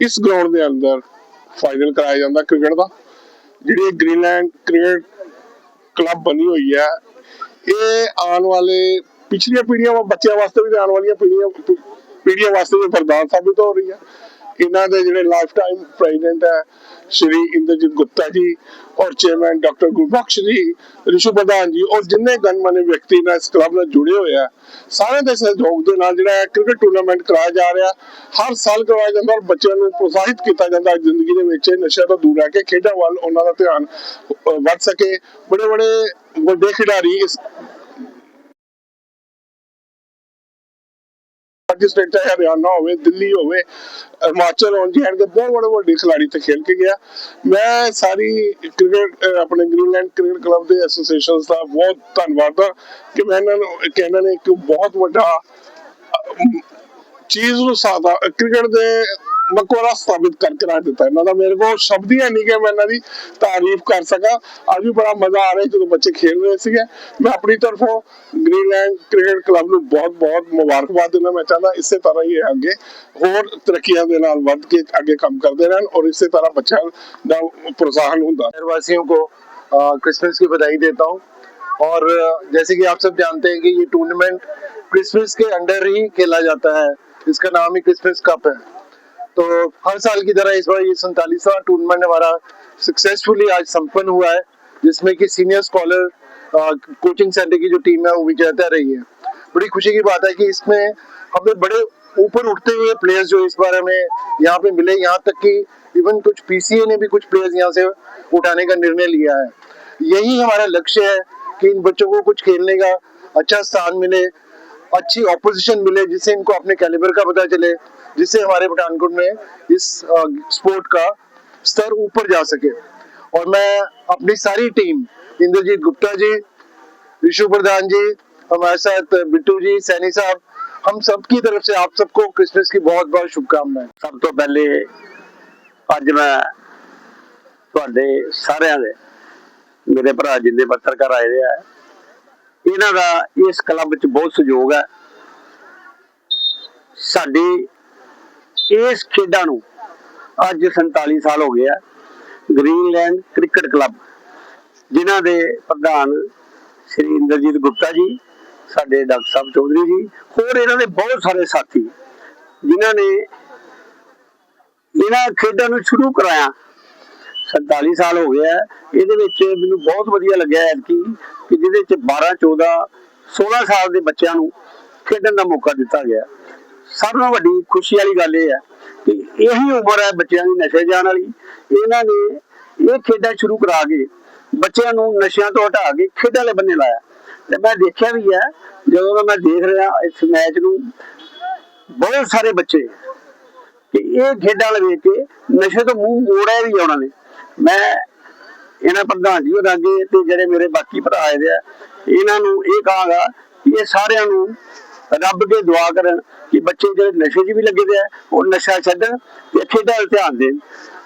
ਇਸ ਗਰਾਊਂਡ ਦੇ ਅੰਦਰ ਫਾਈਨਲ ਕਰਾਇਆ ਜਾਂਦਾ ਕ੍ਰਿਕਟ ਦਾ, ਜਿਹੜੀ ਗ੍ਰੀਨਲੈਂਡ ਕ੍ਰਿਕਟ ਕਲੱਬ ਬਣੀ ਹੋਈ ਹੈ, ਇਹ ਆਉਣ ਵਾਲੇ ਪਿਛਲੀਆਂ ਪੀੜ੍ਹੀਆਂ ਵਾ- ਬੱਚਿਆਂ ਵਾਸਤੇ ਵੀ ਤੇ ਆਉਣ ਵਾਲੀਆਂ ਪੀੜ੍ਹੀਆਂ ਪੀੜ੍ਹੀਆਂ ਵਾਸਤੇ ਵੀ ਵਰਦਾਨ ਸਾਬਿਤ ਹੋ ਰਹੀ ਹੈ। ਇਹਨਾਂ ਦੇ ਜਿਹੜੇ ਲਾਈਫ ਟਾਈਮ ਪ੍ਰੈਜ਼ੀਡੈਂਟ ਹੈ, ਸ਼੍ਰੀ ਇੰਦਰਜੀਤ ਗੁਪਤਾ ਜੀ ਔਰ ਚੇਅਰਮੈਨ ਡਾਕਟਰ ਗੁਰਬਖਸ਼ ਜੀ, ਰਿਸ਼ੂ ਪ੍ਰਧਾਨ ਜੀ ਔਰ ਜਿੰਨੇ ਗਣਮਾਨੇ ਵਿਅਕਤੀ ਨਾਲ ਇਸ ਕਲੱਬ ਨਾਲ ਜੁੜੇ ਹੋਏ ਆ, ਸਾਰਿਆਂ ਦੇ ਸਹਿਯੋਗ ਦੇ ਨਾਲ ਜਿਹੜਾ ਕ੍ਰਿਕਟ ਟੂਰਨਾਮੈਂਟ ਕਰਾਇਆ ਜਾ ਰਿਹਾ, ਹਰ ਸਾਲ ਕਰਵਾਇਆ ਜਾਂਦਾ ਔਰ ਬੱਚਿਆਂ ਨੂੰ ਪ੍ਰੋਤਸਾਹਿਤ ਕੀਤਾ ਜਾਂਦਾ ਜ਼ਿੰਦਗੀ ਦੇ ਵਿੱਚ ਨਸ਼ਿਆਂ ਤੋਂ ਦੂਰ ਰਹਿ ਕੇ ਖੇਡਾਂ ਵੱਲ ਉਹਨਾਂ ਦਾ ਧਿਆਨ ਵੱਧ ਸਕੇ। ਬੜੇ ਬੜੇ ਵੱਡੇ ਖਿਡਾਰੀ ਇਸ ਬਾਕੀ ਸਟੇਟ ਹਰਿਆਣਾ ਹੋਵੇ, ਦਿੱਲੀ ਹੋਵੇ, ਹਿਮਾਚਲ ਹੋਣ ਜੀ ਦੇ ਬਹੁਤ ਬੜੇ ਵੱਡੇ ਖਿਡਾਰੀ ਤੇ ਖੇਲ ਕੇ ਗਿਆ। ਮੈਂ ਸਾਰੀ ਕ੍ਰਿਕਟ ਆਪਣੇ ਗ੍ਰੀਨਲੈਂਡ ਕ੍ਰਿਕਟ ਕਲੱਬ ਦੇ ਐਸੋਸੀਏਸ਼ਨਸ ਦਾ ਬਹੁਤ ਧੰਨਵਾਦ ਹਾਂ ਕਿ ਮੈਂ ਇਹਨਾਂ ਨੂੰ ਇਹਨਾਂ ਨੇ ਇੱਕ ਬਹੁਤ ਵੱਡਾ ਚੀਜ਼ ਨੂੰ ਸਾਦਾ ਕ੍ਰਿਕਟ ਦੇ ਮਕਵਰਾ ਸਥਾਪਿਤ ਕਰਕੇ ਰੱਖ ਦਿੱਤਾ ਇਹਨਾਂ ਦਾ ਮੇਰੇ ਕੋਲ ਸ਼ਬਦ ਹੀ ਹੈ ਨਹੀਂ ਕਿ ਮੈਂ ਇਹਨਾਂ ਦੀ ਤਾਰੀਫ ਕਰ ਸਕਾਂ ਅੱਜ ਵੀ ਬੜਾ ਮਜ਼ਾ ਆ ਰਿਹਾ ਜਦੋਂ ਬੱਚੇ ਖੇਡ ਰਹੇ ਸੀਗੇ ਮੈਂ ਆਪਣੀ ਤਰਫੋਂ ਗ੍ਰੀਨਲੈਂਡ ਕ੍ਰਿਕਟ ਕਲੱਬ ਨੂੰ ਬਹੁਤ ਬਹੁਤ ਮੁਬਾਰਕਬਾਦ ਦੇਣਾ ਮੈਂ ਚਾਹੁੰਦਾ ਇਸੇ ਤਰ੍ਹਾਂ ਹੀ ਇਹ ਅੱਗੇ ਹੋਰ ਤਰੱਕੀਆਂ ਦੇ ਨਾਲ ਵੱਧ ਕੇ ਅੱਗੇ ਕੰਮ ਕਰਦੇ ਰਹਿਣ ਔਰ ਇਸੇ ਤਰ੍ਹਾਂ ਬੱਚਿਆਂ ਦਾ प्रोत्साहन ਹੁੰਦਾ शहरवासियों को क्रिसमस की बधाई देता हूँ और अ, जैसे कि आप सब जानते हैं कि ये टूर्नामेंट क्रिसमस के अंडर ही खेला जाता है इसका नाम ही क्रिसमस कप है तो हर साल की तरह इस बार ये सैतालीसवा टूर्नामेंट हमारा सक्सेसफुली आज संपन्न हुआ है, जिसमें कि सीनियर स्कॉलर कोचिंग सेंटर की जो टीम है, वो विजेता रही है। बड़ी खुशी की बात है कि इसमें हमें बड़े ऊपर उठते हुए प्लेयर्स जो इस बार हमें यहाँ पे मिले, यहाँ तक कि इवन कुछ पीसीए ने भी कुछ प्लेयर्स यहाँ से उठाने का निर्णय लिया है। यही हमारा लक्ष्य है कि इन बच्चों को कुछ खेलने का अच्छा स्थान मिले अच्छी ऑपोजिशन मिले जिससे इनको अपने कैलिबर का पता चले जिससे हमारे पठानकोट में इस स्पोर्ट का स्तर ऊपर जा सके और मैं अपनी सारी टीम इंद्रजीत गुप्ता जी विशु प्रधान जी हमारे साथ बिट्टू जी सैनी साहब हम सबकी तरफ से आप सबको क्रिसमस की बहुत बहुत शुभकामनाएं ਸਭ ਤੋਂ ਪਹਿਲੇ ਅੱਜ ਮੈਂ ਤੁਹਾਡੇ ਸਾਰਿਆਂ ਦੇ ਮੇਰੇ ਭਰਾ ਜਿੰਨੇ ਪੱਤਰਕਾਰ ਆਏ ਦੇ ਆ ਇਹਨਾਂ ਦਾ ਇਸ ਕਲੱਬ 'ਚ ਬਹੁਤ ਸਹਿਯੋਗ ਹੈ। ਸਾਡੀ ਇਸ ਖੇਡਾਂ ਨੂੰ ਅੱਜ 47 ਸਾਲ ਹੋ ਗਏ ਆ। ਗ੍ਰੀਨਲੈਂਡ ਕ੍ਰਿਕਟ ਕਲੱਬ, ਜਿਨ੍ਹਾਂ ਦੇ ਪ੍ਰਧਾਨ ਸ੍ਰੀ ਇੰਦਰਜੀਤ ਗੁਪਤਾ ਜੀ, ਸਾਡੇ ਡਾਕਟਰ ਸਾਹਿਬ ਚੌਧਰੀ ਜੀ, ਹੋਰ ਇਹਨਾਂ ਦੇ ਬਹੁਤ ਸਾਰੇ ਸਾਥੀ, ਜਿਨ੍ਹਾਂ ਨੇ ਇਹਨਾਂ ਖੇਡਾਂ ਨੂੰ ਸ਼ੁਰੂ ਕਰਾਇਆ। 47 ਸਾਲ ਹੋ ਗਿਆ ਇਹਦੇ ਵਿੱਚ ਮੈਨੂੰ ਬਹੁਤ ਵਧੀਆ ਲੱਗਿਆ ਹੈ ਕਿ ਕਿ ਜਿਹਦੇ ਵਿੱਚ 12 14 16 ਸਾਲ ਦੇ ਬੱਚਿਆਂ ਨੂੰ ਖੇਡਣ ਦਾ ਮੌਕਾ ਦਿੱਤਾ ਗਿਆ। ਸਭ ਤੋਂ ਵੱਡੀ ਖੁਸ਼ੀ ਵਾਲੀ ਗੱਲ ਇਹ ਹੈ ਕਿ ਇਹੀ ਉਮਰ ਹੈ ਬੱਚਿਆਂ ਦੀ ਨਸ਼ੇ ਜਾਣ ਵਾਲੀ। ਇਹਨਾਂ ਨੇ ਇਹ ਖੇਡਾਂ ਸ਼ੁਰੂ ਕਰਾ ਕੇ ਬੱਚਿਆਂ ਨੂੰ ਨਸ਼ਿਆਂ ਤੋਂ ਹਟਾ ਕੇ ਖੇਡਾਂ ਵਾਲੇ ਬੰਨੇ ਲਾਇਆ। ਤੇ ਮੈਂ ਦੇਖਿਆ ਵੀ ਹੈ, ਜਦੋਂ ਦਾ ਮੈਂ ਦੇਖ ਰਿਹਾ ਇਸ ਮੈਚ ਨੂੰ, ਬਹੁਤ ਸਾਰੇ ਬੱਚੇ ਕਿ ਇਹ ਖੇਡਾਂ ਵਾਲੇ ਵੇਖ ਕੇ ਨਸ਼ੇ ਤੋਂ ਮੂੰਹ ਮੋੜਿਆ ਵੀ ਆ ਉਹਨਾਂ ਨੇ। ਮੈਂ ਇਹਨਾਂ ਪ੍ਰਧਾਨ ਜੀ ਹੋਰਾਂ ਅੱਗੇ ਤੇ ਜਿਹੜੇ ਮੇਰੇ ਬਾਕੀ ਭਰਾ ਆਏ ਦੇ ਆ, ਇਹਨਾਂ ਨੂੰ ਇਹ ਕਹਾਂਗਾ ਕਿ ਇਹ ਸਾਰਿਆਂ ਨੂੰ ਰੱਬ ਦੇ ਦੁਆ ਕਰਨ ਕਿ ਬੱਚੇ ਜਿਹੜੇ ਨਸ਼ੇ 'ਚ ਵੀ ਲੱਗੇ ਦੇ ਆ, ਉਹ ਨਸ਼ਾ ਛੱਡਣ ਤੇ ਖੇਡਾਂ ਵੱਲ ਧਿਆਨ ਦੇਣ।